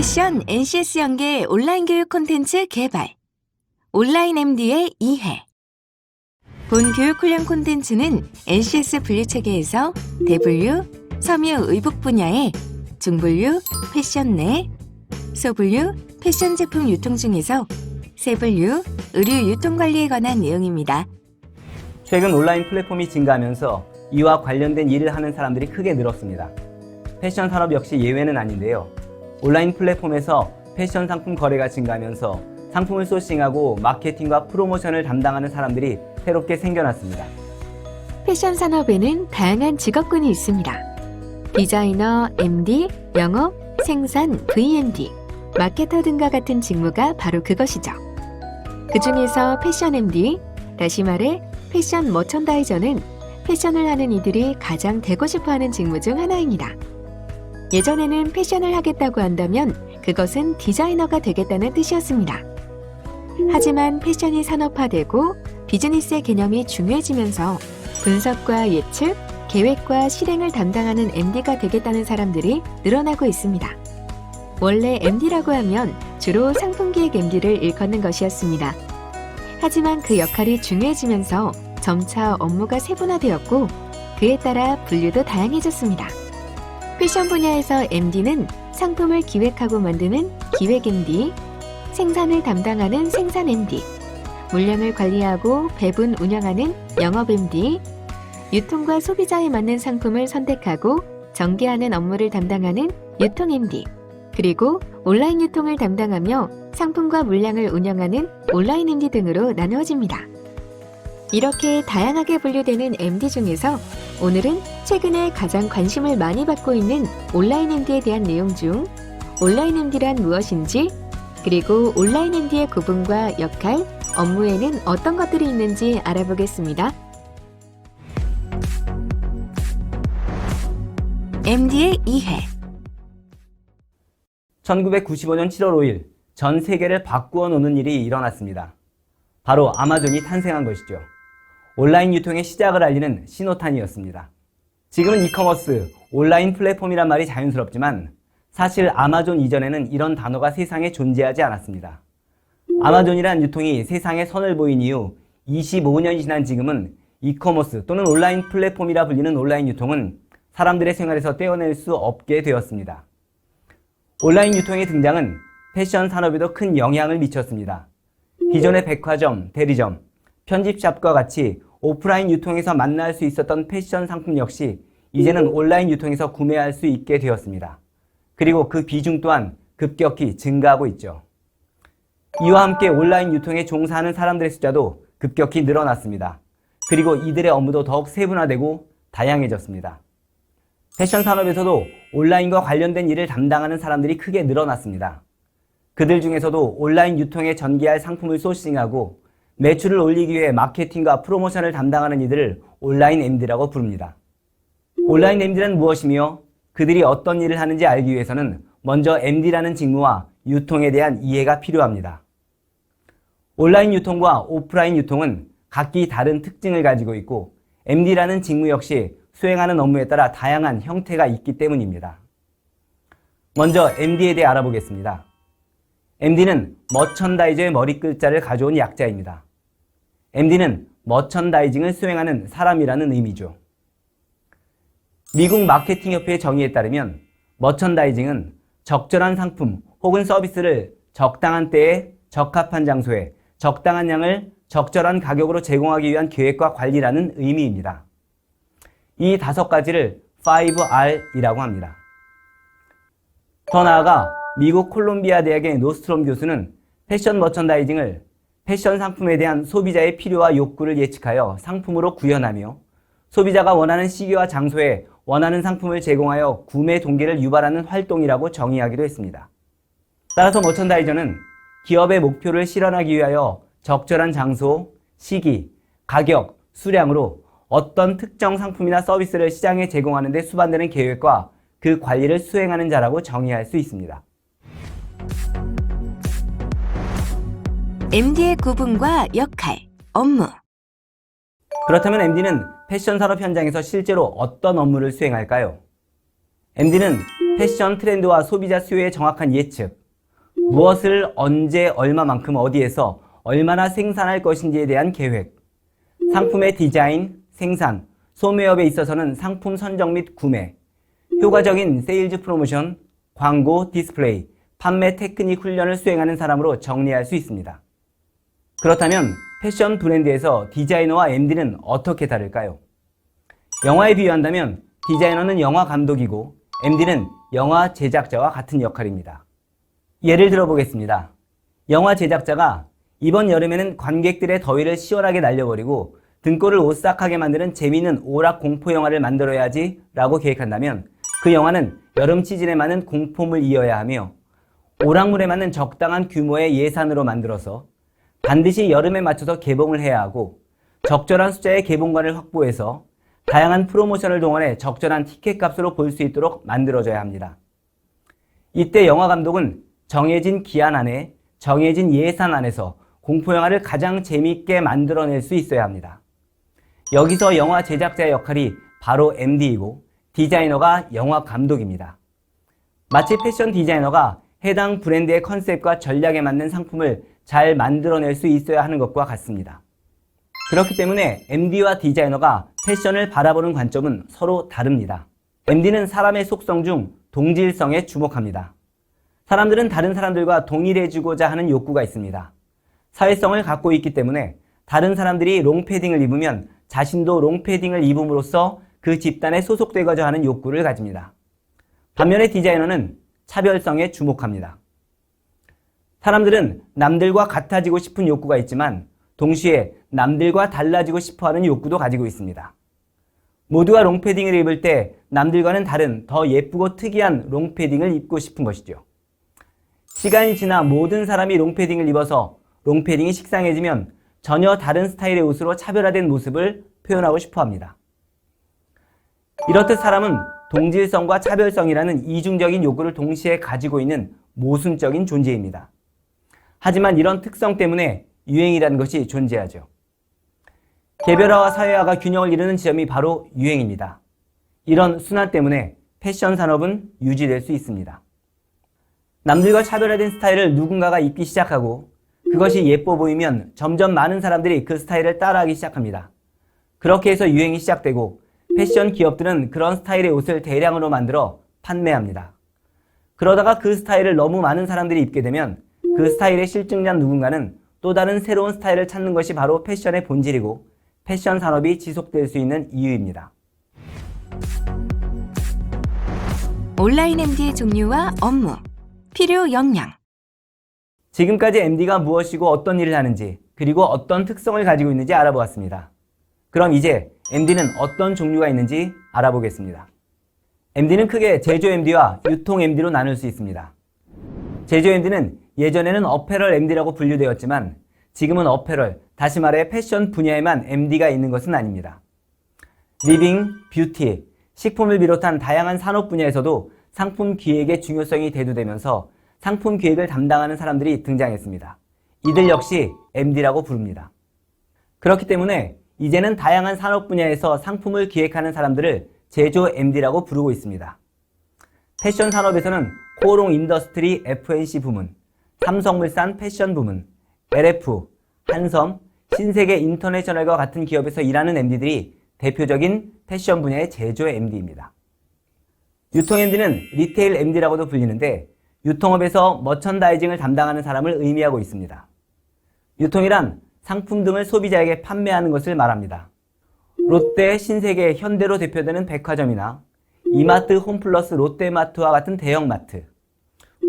패션 NCS 연계 온라인 교육 콘텐츠 개발. 온라인 MD의 이해. 본 교육 훈련 콘텐츠는 NCS 분류 체계에서 대분류, 섬유 의복 분야의 중분류, 패션 내, 소분류, 패션 제품 유통 중에서 세분류, 의류 유통 관리에 관한 내용입니다. 최근 온라인 플랫폼이 증가하면서 이와 관련된 일을 하는 사람들이 크게 늘었습니다. 패션 산업 역시 예외는 아닌데요. 온라인 플랫폼에서 패션 상품 거래가 증가하면서 상품을 소싱하고 마케팅과 프로모션을 담당하는 사람들이 새롭게 생겨났습니다. 패션 산업에는 다양한 직업군이 있습니다. 디자이너, MD, 영업, 생산, V&D, 마케터 등과 같은 직무가 바로 그것이죠. 그 중에서 패션 MD, 다시 말해 패션 머천다이저는 패션을 하는 이들이 가장 되고 싶어 하는 직무 중 하나입니다. 예전에는 패션을 하겠다고 한다면 그것은 디자이너가 되겠다는 뜻이었습니다. 하지만 패션이 산업화되고 비즈니스의 개념이 중요해지면서 분석과 예측, 계획과 실행을 담당하는 MD가 되겠다는 사람들이 늘어나고 있습니다. 원래 MD라고 하면 주로 상품기획 MD를 일컫는 것이었습니다. 하지만 그 역할이 중요해지면서 점차 업무가 세분화되었고 그에 따라 분류도 다양해졌습니다. 패션 분야에서 MD는 상품을 기획하고 만드는 기획 MD, 생산을 담당하는 생산 MD, 물량을 관리하고 배분 운영하는 영업 MD, 유통과 소비자에 맞는 상품을 선택하고 전개하는 업무를 담당하는 유통 MD, 그리고 온라인 유통을 담당하며 상품과 물량을 운영하는 온라인 MD 등으로 나누어집니다. 이렇게 다양하게 분류되는 MD 중에서 오늘은 최근에 가장 관심을 많이 받고 있는 온라인 MD에 대한 내용 중 온라인 MD란 무엇인지 그리고 온라인 MD의 구분과 역할, 업무에는 어떤 것들이 있는지 알아보겠습니다. MD의 이해 1995년 7월 5일 전 세계를 바꾸어 놓는 일이 일어났습니다. 바로 아마존이 탄생한 것이죠. 온라인 유통의 시작을 알리는 신호탄이었습니다. 지금은 이커머스, 온라인 플랫폼이란 말이 자연스럽지만 사실 아마존 이전에는 이런 단어가 세상에 존재하지 않았습니다. 아마존이란 유통이 세상에 선을 보인 이후 25년이 지난 지금은 이커머스 또는 온라인 플랫폼이라 불리는 온라인 유통은 사람들의 생활에서 떼어낼 수 없게 되었습니다. 온라인 유통의 등장은 패션 산업에도 큰 영향을 미쳤습니다. 기존의 백화점, 대리점, 편집샵과 같이 오프라인 유통에서 만날 수 있었던 패션 상품 역시 이제는 온라인 유통에서 구매할 수 있게 되었습니다. 그리고 그 비중 또한 급격히 증가하고 있죠. 이와 함께 온라인 유통에 종사하는 사람들의 숫자도 급격히 늘어났습니다. 그리고 이들의 업무도 더욱 세분화되고 다양해졌습니다. 패션 산업에서도 온라인과 관련된 일을 담당하는 사람들이 크게 늘어났습니다. 그들 중에서도 온라인 유통에 전개할 상품을 소싱하고 매출을 올리기 위해 마케팅과 프로모션을 담당하는 이들을 온라인 MD라고 부릅니다. 온라인 MD는 무엇이며 그들이 어떤 일을 하는지 알기 위해서는 먼저 MD라는 직무와 유통에 대한 이해가 필요합니다. 온라인 유통과 오프라인 유통은 각기 다른 특징을 가지고 있고 MD라는 직무 역시 수행하는 업무에 따라 다양한 형태가 있기 때문입니다. 먼저 MD에 대해 알아보겠습니다. MD는 머천다이저의 머리 글자를 가져온 약자입니다. MD는 머천다이징을 수행하는 사람이라는 의미죠. 미국 마케팅협회의 정의에 따르면 머천다이징은 적절한 상품 혹은 서비스를 적당한 때에 적합한 장소에 적당한 양을 적절한 가격으로 제공하기 위한 계획과 관리라는 의미입니다. 이 다섯 가지를 5R이라고 합니다. 더 나아가 미국 콜롬비아 대학의 노스트롬 교수는 패션 머천다이징을 패션 상품에 대한 소비자의 필요와 욕구를 예측하여 상품으로 구현하며 소비자가 원하는 시기와 장소에 원하는 상품을 제공하여 구매 동기를 유발하는 활동이라고 정의하기도 했습니다. 따라서 머천다이저는 기업의 목표를 실현하기 위하여 적절한 장소, 시기, 가격, 수량으로 어떤 특정 상품이나 서비스를 시장에 제공하는 데 수반되는 계획과 그 관리를 수행하는 자라고 정의할 수 있습니다. MD의 구분과 역할, 업무. 그렇다면 MD는 패션 산업 현장에서 실제로 어떤 업무를 수행할까요? MD는 패션 트렌드와 소비자 수요의 정확한 예측, 무엇을 언제 얼마만큼 어디에서 얼마나 생산할 것인지에 대한 계획, 상품의 디자인, 생산, 소매업에 있어서는 상품 선정 및 구매, 효과적인 세일즈 프로모션, 광고, 디스플레이, 판매 테크닉 훈련을 수행하는 사람으로 정리할 수 있습니다. 그렇다면 패션 브랜드에서 디자이너와 MD는 어떻게 다를까요? 영화에 비유한다면 디자이너는 영화 감독이고 MD는 영화 제작자와 같은 역할입니다. 예를 들어 보겠습니다. 영화 제작자가 이번 여름에는 관객들의 더위를 시원하게 날려버리고 등골을 오싹하게 만드는 재미있는 오락 공포 영화를 만들어야지 라고 계획한다면 그 영화는 여름 시즌에 맞는 공포물 이어야 하며 오락물에 맞는 적당한 규모의 예산으로 만들어서 반드시 여름에 맞춰서 개봉을 해야 하고 적절한 숫자의 개봉관을 확보해서 다양한 프로모션을 동원해 적절한 티켓 값으로 볼 수 있도록 만들어져야 합니다. 이때 영화 감독은 정해진 기한 안에 정해진 예산 안에서 공포영화를 가장 재미있게 만들어낼 수 있어야 합니다. 여기서 영화 제작자의 역할이 바로 MD이고 디자이너가 영화 감독입니다. 마치 패션 디자이너가 해당 브랜드의 컨셉과 전략에 맞는 상품을 잘 만들어낼 수 있어야 하는 것과 같습니다. 그렇기 때문에 MD와 디자이너가 패션을 바라보는 관점은 서로 다릅니다. MD는 사람의 속성 중 동질성에 주목합니다. 사람들은 다른 사람들과 동일해지고자 하는 욕구가 있습니다. 사회성을 갖고 있기 때문에 다른 사람들이 롱패딩을 입으면 자신도 롱패딩을 입음으로써 그 집단에 소속되고자 하는 욕구를 가집니다. 반면에 디자이너는 차별성에 주목합니다. 사람들은 남들과 같아지고 싶은 욕구가 있지만 동시에 남들과 달라지고 싶어 하는 욕구도 가지고 있습니다. 모두가 롱패딩을 입을 때 남들과는 다른 더 예쁘고 특이한 롱패딩을 입고 싶은 것이죠. 시간이 지나 모든 사람이 롱패딩을 입어서 롱패딩이 식상해지면 전혀 다른 스타일의 옷으로 차별화된 모습을 표현하고 싶어 합니다. 이렇듯 사람은 동질성과 차별성이라는 이중적인 요구를 동시에 가지고 있는 모순적인 존재입니다. 하지만 이런 특성 때문에 유행이라는 것이 존재하죠. 개별화와 사회화가 균형을 이루는 지점이 바로 유행입니다. 이런 순환 때문에 패션 산업은 유지될 수 있습니다. 남들과 차별화된 스타일을 누군가가 입기 시작하고 그것이 예뻐 보이면 점점 많은 사람들이 그 스타일을 따라하기 시작합니다. 그렇게 해서 유행이 시작되고 패션 기업들은 그런 스타일의 옷을 대량으로 만들어 판매합니다. 그러다가 그 스타일을 너무 많은 사람들이 입게 되면 그 스타일의 실증자 누군가는 또 다른 새로운 스타일을 찾는 것이 바로 패션의 본질이고 패션 산업이 지속될 수 있는 이유입니다. 온라인 MD의 종류와 업무, 필요 역량. 지금까지 MD가 무엇이고 어떤 일을 하는지 그리고 어떤 특성을 가지고 있는지 알아보았습니다. 그럼 이제 MD는 어떤 종류가 있는지 알아보겠습니다. MD는 크게 제조 MD와 유통 MD로 나눌 수 있습니다. 제조 MD는 예전에는 어페럴 MD라고 분류되었지만 지금은 어페럴, 다시 말해 패션 분야에만 MD가 있는 것은 아닙니다. 리빙, 뷰티, 식품을 비롯한 다양한 산업 분야에서도 상품 기획의 중요성이 대두되면서 상품 기획을 담당하는 사람들이 등장했습니다. 이들 역시 MD라고 부릅니다. 그렇기 때문에 이제는 다양한 산업 분야에서 상품을 기획하는 사람들을 제조 MD라고 부르고 있습니다. 패션 산업에서는 코오롱 인더스트리 FNC 부문, 삼성물산 패션 부문, LF, 한섬, 신세계 인터내셔널과 같은 기업에서 일하는 MD들이 대표적인 패션 분야의 제조 MD입니다. 유통 MD는 리테일 MD라고도 불리는데 유통업에서 머천다이징을 담당하는 사람을 의미하고 있습니다. 유통이란 상품 등을 소비자에게 판매하는 것을 말합니다. 롯데, 신세계, 현대로 대표되는 백화점이나 이마트, 홈플러스, 롯데마트와 같은 대형마트,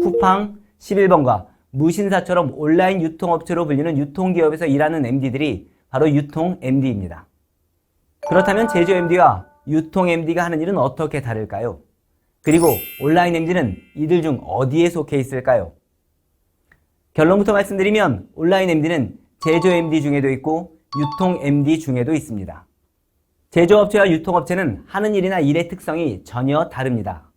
쿠팡, 11번가, 무신사처럼 온라인 유통업체로 불리는 유통기업에서 일하는 MD들이 바로 유통 MD입니다. 그렇다면 제조 MD와 유통 MD가 하는 일은 어떻게 다를까요? 그리고 온라인 MD는 이들 중 어디에 속해 있을까요? 결론부터 말씀드리면 온라인 MD는 제조 MD 중에도 있고 유통 MD 중에도 있습니다. 제조업체와 유통업체는 하는 일이나 일의 특성이 전혀 다릅니다.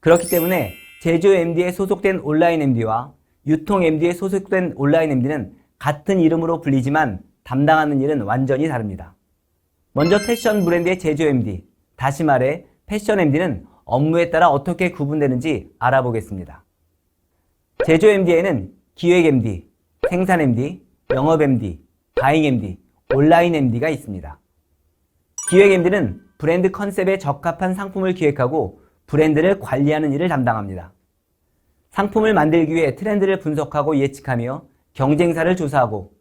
그렇기 때문에 제조 MD에 소속된 온라인 MD와 유통 MD에 소속된 온라인 MD는 같은 이름으로 불리지만 담당하는 일은 완전히 다릅니다. 먼저 패션 브랜드의 제조 MD, 다시 말해 패션 MD는 업무에 따라 어떻게 구분되는지 알아보겠습니다. 제조 MD에는 기획 MD, 생산 MD, 영업 MD, 바잉 MD, 온라인 MD가 있습니다. 기획 MD는 브랜드 컨셉에 적합한 상품을 기획하고 브랜드를 관리하는 일을 담당합니다. 상품을 만들기 위해 트렌드를 분석하고 예측하며 경쟁사를 조사하고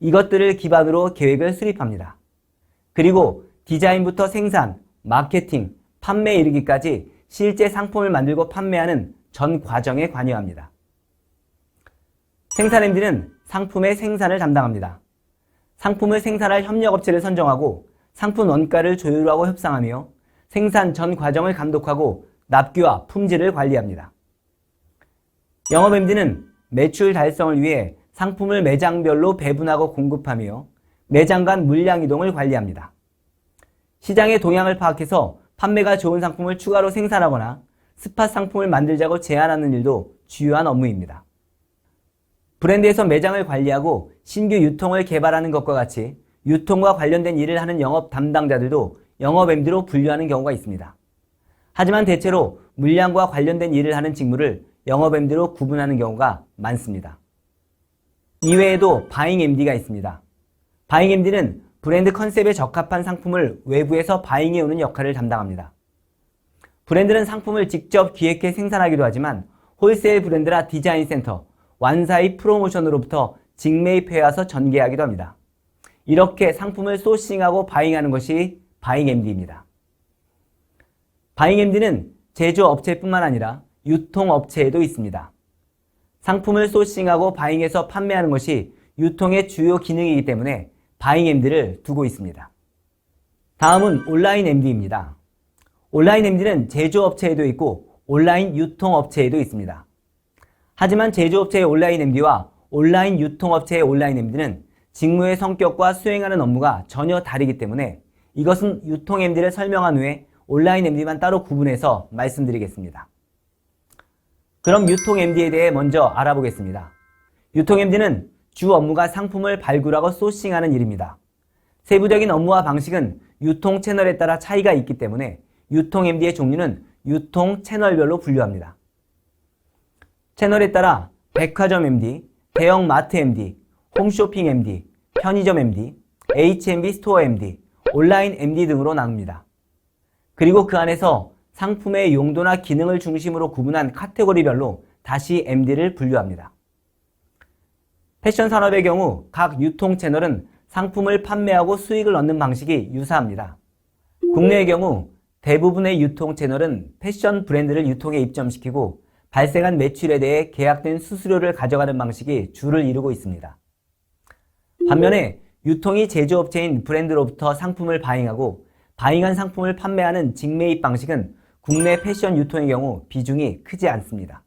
이것들을 기반으로 계획을 수립합니다. 그리고 디자인부터 생산, 마케팅, 판매에 이르기까지 실제 상품을 만들고 판매하는 전 과정에 관여합니다. 생산 MD는 상품의 생산을 담당합니다. 상품을 생산할 협력업체를 선정하고 상품 원가를 조율하고 협상하며 생산 전 과정을 감독하고 납기와 품질을 관리합니다. 영업 MD는 매출 달성을 위해 상품을 매장별로 배분하고 공급하며 매장 간 물량 이동을 관리합니다. 시장의 동향을 파악해서 판매가 좋은 상품을 추가로 생산하거나 스팟 상품을 만들자고 제안하는 일도 주요한 업무입니다. 브랜드에서 매장을 관리하고 신규 유통을 개발하는 것과 같이 유통과 관련된 일을 하는 영업 담당자들도 영업 MD로 분류하는 경우가 있습니다. 하지만 대체로 물량과 관련된 일을 하는 직무를 영업 MD로 구분하는 경우가 많습니다. 이외에도 바잉 MD가 있습니다. 바잉 MD는 브랜드 컨셉에 적합한 상품을 외부에서 바잉해 오는 역할을 담당합니다. 브랜드는 상품을 직접 기획해 생산하기도 하지만 홀세일 브랜드라 디자인 센터, 완사의 프로모션으로부터 직매입해 와서 전개하기도 합니다. 이렇게 상품을 소싱하고 바잉하는 것이 바잉 MD입니다. 바잉 MD는 제조업체뿐만 아니라 유통업체에도 있습니다. 상품을 소싱하고 바잉해서 판매하는 것이 유통의 주요 기능이기 때문에 바잉 MD를 두고 있습니다. 다음은 온라인 MD입니다. 온라인 MD는 제조업체에도 있고 온라인 유통업체에도 있습니다. 하지만 제조업체의 온라인 MD와 온라인 유통업체의 온라인 MD는 직무의 성격과 수행하는 업무가 전혀 다르기 때문에 이것은 유통 MD를 설명한 후에 온라인 MD만 따로 구분해서 말씀드리겠습니다. 그럼 유통 MD에 대해 먼저 알아보겠습니다. 유통 MD는 주 업무가 상품을 발굴하고 소싱하는 일입니다. 세부적인 업무와 방식은 유통 채널에 따라 차이가 있기 때문에 유통 MD의 종류는 유통 채널별로 분류합니다. 채널에 따라 백화점 MD, 대형 마트 MD, 홈쇼핑 MD, 편의점 MD, H&B 스토어 MD, 온라인 MD 등으로 나눕니다. 그리고 그 안에서 상품의 용도나 기능을 중심으로 구분한 카테고리별로 다시 MD를 분류합니다. 패션 산업의 경우 각 유통 채널은 상품을 판매하고 수익을 얻는 방식이 유사합니다. 국내의 경우 대부분의 유통 채널은 패션 브랜드를 유통에 입점시키고 발생한 매출에 대해 계약된 수수료를 가져가는 방식이 주를 이루고 있습니다. 반면에 유통이 제조업체인 브랜드로부터 상품을 바잉하고 바잉한 상품을 판매하는 직매입 방식은 국내 패션 유통의 경우 비중이 크지 않습니다.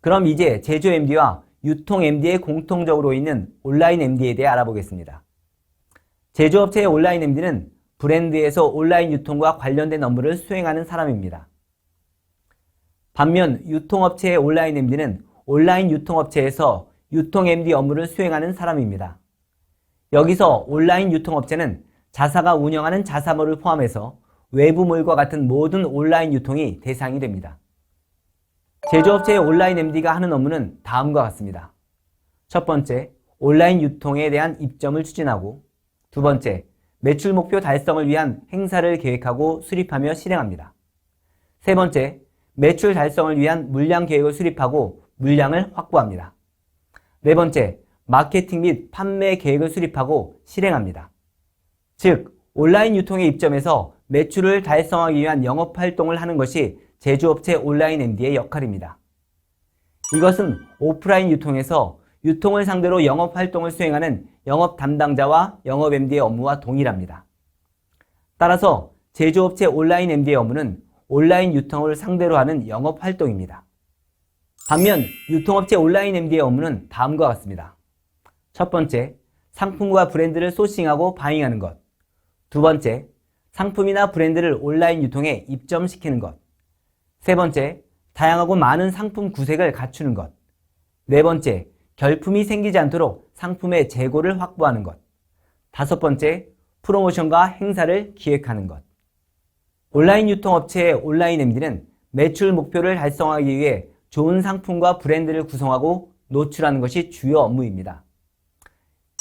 그럼 이제 제조 MD와 유통 MD에 공통적으로 있는 온라인 MD에 대해 알아보겠습니다. 제조업체의 온라인 MD는 브랜드에서 온라인 유통과 관련된 업무를 수행하는 사람입니다. 반면 유통업체의 온라인 MD는 온라인 유통업체에서 유통 MD 업무를 수행하는 사람입니다. 여기서 온라인 유통업체는 자사가 운영하는 자사몰을 포함해서 외부몰과 같은 모든 온라인 유통이 대상이 됩니다. 제조업체의 온라인 MD가 하는 업무는 다음과 같습니다. 첫 번째, 온라인 유통에 대한 입점을 추진하고 두 번째, 매출 목표 달성을 위한 행사를 계획하고 수립하며 실행합니다. 세 번째, 매출 달성을 위한 물량 계획을 수립하고 물량을 확보합니다. 네 번째, 마케팅 및 판매 계획을 수립하고 실행합니다. 즉, 온라인 유통의 입점에서 매출을 달성하기 위한 영업 활동을 하는 것이 제조업체 온라인 MD의 역할입니다. 이것은 오프라인 유통에서 유통을 상대로 영업 활동을 수행하는 영업 담당자와 영업 MD의 업무와 동일합니다. 따라서 제조업체 온라인 MD의 업무는 온라인 유통을 상대로 하는 영업 활동입니다. 반면 유통업체 온라인 MD의 업무는 다음과 같습니다. 첫 번째, 상품과 브랜드를 소싱하고 바잉하는 것. 두 번째, 상품이나 브랜드를 온라인 유통에 입점시키는 것. 세 번째, 다양하고 많은 상품 구색을 갖추는 것. 네 번째, 결품이 생기지 않도록 상품의 재고를 확보하는 것. 다섯 번째, 프로모션과 행사를 기획하는 것. 온라인 유통업체의 온라인 MD는 매출 목표를 달성하기 위해 좋은 상품과 브랜드를 구성하고 노출하는 것이 주요 업무입니다.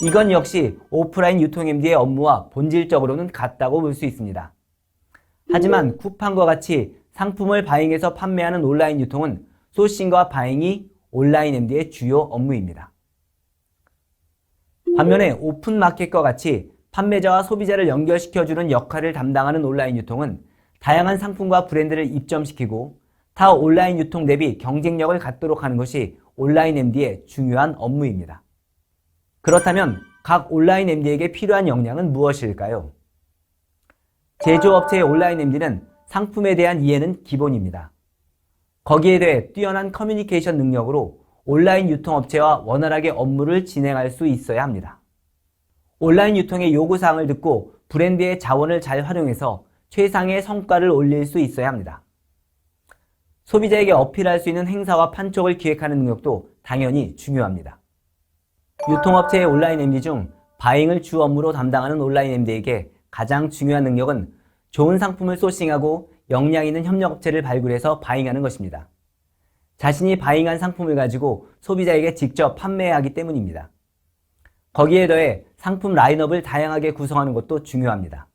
이건 역시 오프라인 유통 MD의 업무와 본질적으로는 같다고 볼 수 있습니다. 하지만 쿠팡과 같이 상품을 바잉해서 판매하는 온라인 유통은 소싱과 바잉이 온라인 MD의 주요 업무입니다. 반면에 오픈 마켓과 같이 판매자와 소비자를 연결시켜주는 역할을 담당하는 온라인 유통은 다양한 상품과 브랜드를 입점시키고 타 온라인 유통 대비 경쟁력을 갖도록 하는 것이 온라인 MD의 중요한 업무입니다. 그렇다면 각 온라인 MD에게 필요한 역량은 무엇일까요? 제조업체의 온라인 MD는 상품에 대한 이해는 기본입니다. 거기에 대해 뛰어난 커뮤니케이션 능력으로 온라인 유통업체와 원활하게 업무를 진행할 수 있어야 합니다. 온라인 유통의 요구사항을 듣고 브랜드의 자원을 잘 활용해서 최상의 성과를 올릴 수 있어야 합니다. 소비자에게 어필할 수 있는 행사와 판촉을 기획하는 능력도 당연히 중요합니다. 유통업체의 온라인 MD 중 바잉을 주 업무로 담당하는 온라인 MD에게 가장 중요한 능력은 좋은 상품을 소싱하고 역량 있는 협력업체를 발굴해서 바잉하는 것입니다. 자신이 바잉한 상품을 가지고 소비자에게 직접 판매하기 때문입니다. 거기에 더해 상품 라인업을 다양하게 구성하는 것도 중요합니다.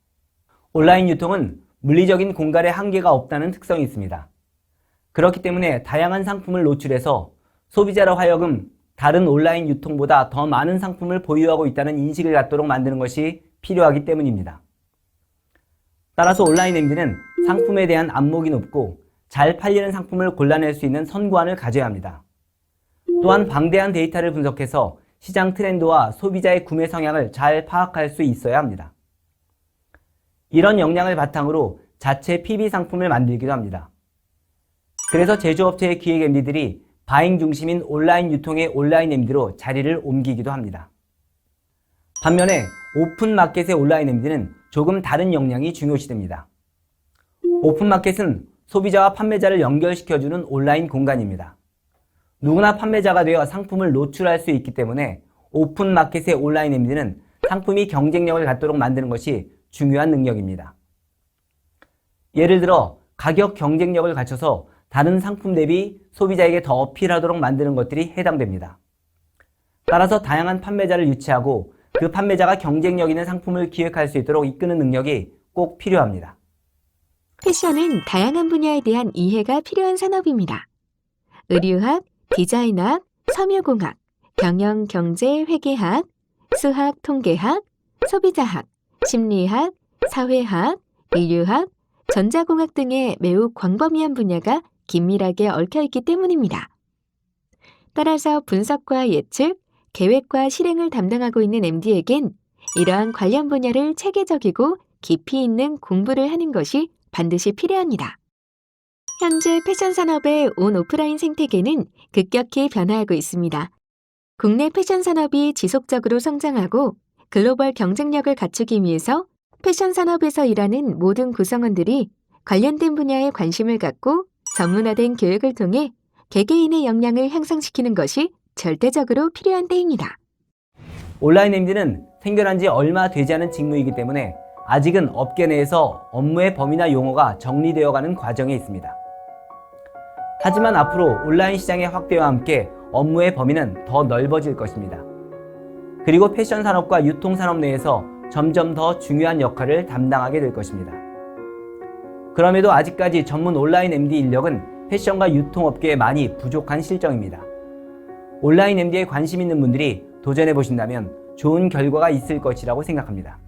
온라인 유통은 물리적인 공간에 한계가 없다는 특성이 있습니다. 그렇기 때문에 다양한 상품을 노출해서 소비자로 하여금 다른 온라인 유통보다 더 많은 상품을 보유하고 있다는 인식을 갖도록 만드는 것이 필요하기 때문입니다. 따라서 온라인 MD는 상품에 대한 안목이 높고 잘 팔리는 상품을 골라낼 수 있는 선구안을 가져야 합니다. 또한 방대한 데이터를 분석해서 시장 트렌드와 소비자의 구매 성향을 잘 파악할 수 있어야 합니다. 이런 역량을 바탕으로 자체 PB 상품을 만들기도 합니다. 그래서 제조업체의 기획 MD들이 바잉 중심인 온라인 유통의 온라인 MD로 자리를 옮기기도 합니다. 반면에 오픈 마켓의 온라인 MD는 조금 다른 역량이 중요시됩니다. 오픈 마켓은 소비자와 판매자를 연결시켜주는 온라인 공간입니다. 누구나 판매자가 되어 상품을 노출할 수 있기 때문에 오픈 마켓의 온라인 MD는 상품이 경쟁력을 갖도록 만드는 것이 중요한 능력입니다. 예를 들어 가격 경쟁력을 갖춰서 다른 상품 대비 소비자에게 더 어필하도록 만드는 것들이 해당됩니다. 따라서 다양한 판매자를 유치하고 그 판매자가 경쟁력 있는 상품을 기획할 수 있도록 이끄는 능력이 꼭 필요합니다. 패션은 다양한 분야에 대한 이해가 필요한 산업입니다. 의류학, 디자인학, 섬유공학, 경영, 경제, 회계학, 수학, 통계학, 소비자학, 심리학, 사회학, 인류학, 전자공학 등의 매우 광범위한 분야가 긴밀하게 얽혀 있기 때문입니다. 따라서 분석과 예측, 계획과 실행을 담당하고 있는 MD에겐 이러한 관련 분야를 체계적이고 깊이 있는 공부를 하는 것이 반드시 필요합니다. 현재 패션 산업의 온 오프라인 생태계는 급격히 변화하고 있습니다. 국내 패션 산업이 지속적으로 성장하고 글로벌 경쟁력을 갖추기 위해서 패션 산업에서 일하는 모든 구성원들이 관련된 분야에 관심을 갖고 전문화된 교육을 통해 개개인의 역량을 향상시키는 것이 절대적으로 필요한 때입니다. 온라인 MD는 생겨난 지 얼마 되지 않은 직무이기 때문에 아직은 업계 내에서 업무의 범위나 용어가 정리되어 가는 과정에 있습니다. 하지만 앞으로 온라인 시장의 확대와 함께 업무의 범위는 더 넓어질 것입니다. 그리고 패션 산업과 유통 산업 내에서 점점 더 중요한 역할을 담당하게 될 것입니다. 그럼에도 아직까지 전문 온라인 MD 인력은 패션과 유통업계에 많이 부족한 실정입니다. 온라인 MD에 관심 있는 분들이 도전해 보신다면 좋은 결과가 있을 것이라고 생각합니다.